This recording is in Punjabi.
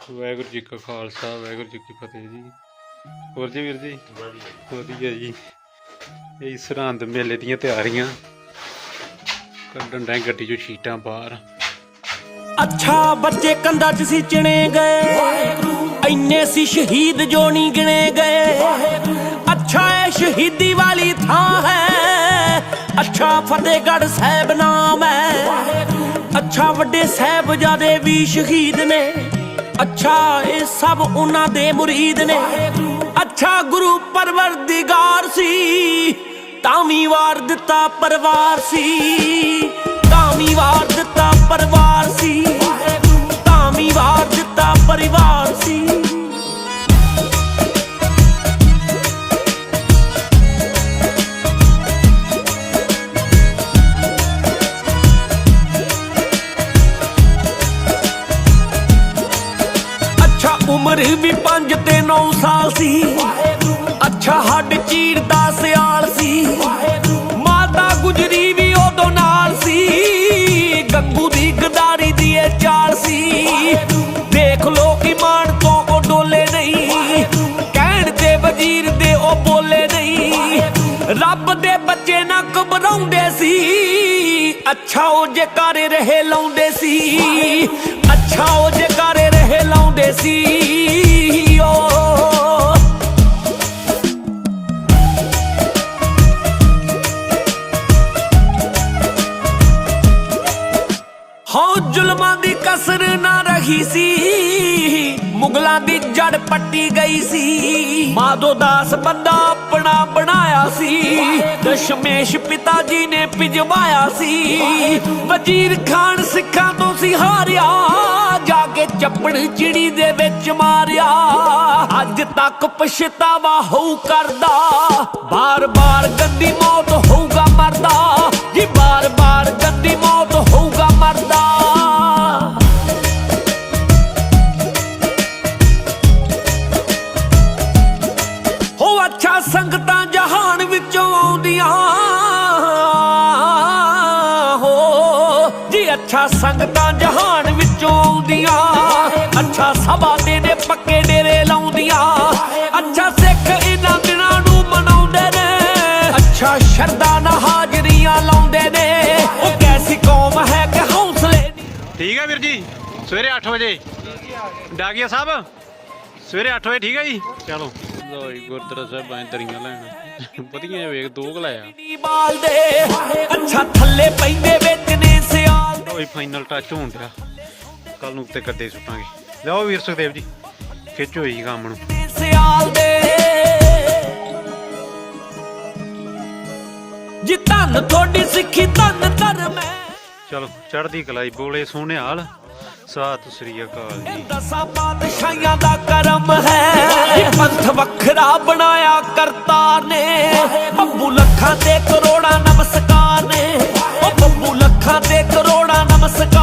ਵਾਹਿਗੁਰੂ ਜੀ ਕਾ ਖਾਲਸਾ, ਵਾਹਿਗੁਰੂ ਜੀ ਕੀ ਫਤਿਹ ਜੀ। ਹੋਰ ਜੀ ਵੀਰ ਜੀ? ਵਧੀਆ ਜੀ। ਇਹ ਸਰਹੰਦ ਮੇਲੇ ਦੀਆਂ ਤਿਆਰੀਆਂ। ਕੱਢਣ ਡੈ ਗੱਡੀ ਚੋਂ ਸ਼ੀਟਾਂ ਬਾਹਰ। ਅੱਛਾ ਬੱਚੇ ਕੰਧਾਂ 'ਚ ਸੀ ਚਿਣੇ ਗਏ। ਇੰਨੇ ਸੀ ਸ਼ਹੀਦ ਜੋ ਨਹੀਂ ਗਿਣੇ ਗਏ। ਅੱਛਾ ਇਹ ਸ਼ਹੀਦੀ ਵਾਲੀ ਥਾਂ ਹੈ। ਅੱਛਾ ਫਤਿਹਗੜ੍ਹ ਸਾਹਿਬ ਨਾਮ ਹੈ। ਅੱਛਾ ਵੱਡੇ ਸਾਹਿਬਜ਼ਾਦੇ ਵੀ ਸ਼ਹੀਦ ਨੇ। ਅੱਛਾ, ਇਹ ਸਭ ਉਹਨਾਂ ਦੇ ਮੁਰੀਦ ਨੇ। ਅੱਛਾ, ਗੁਰੂ ਪਰਵਰਦੀਗਾਰ ਸੀ, ਤਾਂ ਵੀ ਵਾਰ ਦਿੱਤਾ ਪਰਿਵਾਰ ਸੀ। ਉਮਰ ਵੀ 5 ਤੇ 9 ਸਾਲ ਸੀ। ਅੱਛਾ, ਹੱਡ ਚੀਰਦਾ ਸਿਆਲ ਸੀ। ਮਾਤਾ ਗੁਜਰੀ ਵੀ ਉਦੋਂ ਨਾਲ ਸੀ। ਗੰਗੂ ਦੀ ਗਦਾਰੀ ਦੀ ਇਹ ਚਾਲ ਸੀ। ਦੇਖ ਲੋ ਇਮਾਨ ਤੋਂ ਉਹ ਡੋਲੇ ਨਹੀਂ। ਕਹਿਣ ਤੇ ਵਜ਼ੀਰ ਦੇ ਉਹ ਬੋਲੇ ਨਹੀਂ। ਰੱਬ ਦੇ ਬੱਚੇ ਨਾ ਘਬਰਾਉਂਦੇ ਸੀ। ਅੱਛਾ, ਉਹ ਜੇ ਘਰੇ ਰਹੇ ਲਾਉਂਦੇ ਸੀ। ਅੱਛਾ, ਉਹ ਜੇ ਘਰੇ ਸੀ, ਓ। ਹਾਂ ਜ਼ੁਲਮਾਂ ਦੀ ਕਸਰ ਨਾ ਰਹੀ ਸੀ, ਮੁਗਲਾਂ ਦੀ ਜੜ ਪੱਟੀ ਗਈ ਸੀ। ਮਾਧੋ ਦਾਸ ਬੰਦਾ ਆਪਣਾ ਬਣਾਇਆ ਸੀ, ਦਸ਼ਮੇਸ਼ ਪਿਤਾ ਜੀ ਨੇ ਭਿਜਵਾਇਆ ਸੀ। ਵਜ਼ੀਰ ਖਾਨ ਸਿੱਖਾਂ ਤੋਂ ਸੀ ਹਾਰਿਆ। ਜਾ ਕੇ ਚੱਪੜ ਚਿੜੀ ਦੇ ਵਿੱਚ ਮਾਰਿਆ। ਅੱਜ ਤੱਕ ਪਛਤਾਵਾ ਹੋਊ ਕਰਦਾ। ਬਾਰ-ਬਾਰ ਗੰਦੀ ਮੌਤ ਹੋਊਗਾ ਮਰਦਾ। ਜੀ, ਬਾਰ-ਬਾਰ ਗੰਦੀ ਮੌਤ ਹੋਊਗਾ ਮਰਦਾ। ਹੋ ਅੱਛਾ ਸੰਗਤਾਂ ਅੱਛਾ ਸੰਗਤਾਂ ਜਹਾਨ ਵਿੱਚੋਂ ਆਉਂਦੀਆਂ। ਅੱਛਾ ਸਭਾ ਦੇ ਨੇ ਪੱਕੇ ਡੇਰੇ ਲਾਉਂਦੀਆਂ। ਅੱਛਾ ਸਿੱਖ ਇਹਨਾਂ ਦਿਨਾਂ ਨੂੰ ਮਨਾਉਂਦੇ ਨੇ। ਅੱਛਾ ਸ਼ਰਦਾ ਨਾ ਹਾਜ਼ਰੀਆਂ ਲਾਉਂਦੇ ਨੇ। ਉਹ ਕੈਸੀ ਕੌਮ ਹੈ ਕਿ ਹੌਸਲੇ ਠੀਕ ਹੈ ਵੀਰ ਜੀ ਸਵੇਰੇ 8 ਵਜੇ। ਡਾਗੀਆ ਸਾਹਿਬ ਸਵੇਰੇ 8 ਵਜੇ ਠੀਕ ਹੈ ਜੀ? ਚਲੋ। ਲੋ ਜੀ ਗੁਰਦੁਆਰਾ ਸਾਹਿਬ ਆਂ ਦਰੀਆਂ ਲੈਣ। ਵਧੀਆ ਵੇਖ ਦੋ ਗਲਾਇਆ ਬਾਲਦੇ ਅੱਛਾ ਥੱਲੇ ਪੈਂਦੇ ਓਏ ਫਾਈਨਲ ਟੱਚ ਹੋਣ ਡਿਆ। ਕੱਲ ਨੂੰ ਉੱਤੇ ਕੱਦੇ ਸੁੱਟਾਂਗੇ। ਲਓ ਵੀਰ ਸੁਖਦੇਵ ਜੀ ਖਿੱਚੋ ਜੀ ਕੰਮ ਨੂੰ। ਜੀ ਧੰਨ ਤੁਹਾਡੀ ਸਿੱਖੀ ਧੰਨ ਧਰਮ ਹੈ। ਚਲੋ ਚੜ੍ਹਦੀ ਕਲਾਈ ਬੋਲੇ ਸੋਹਣਿਆਲ ਸਤਿ ਸ੍ਰੀ ਅਕਾਲ ਜੀ। ਦਸਾਂ ਪਾਤਸ਼ਾਹੀਆਂ ਦਾ ਕਰਮ ਹੈ। ਪੰਥ ਵੱਖਰਾ ਬਣਾਇਆ ਕਰਤਾਰ ਨੇ। ਬੱਬੂ ਲੱਖਾਂ ਤੇ ਕਰੋੜਾਂ ਨਮਸਕਾਰ ask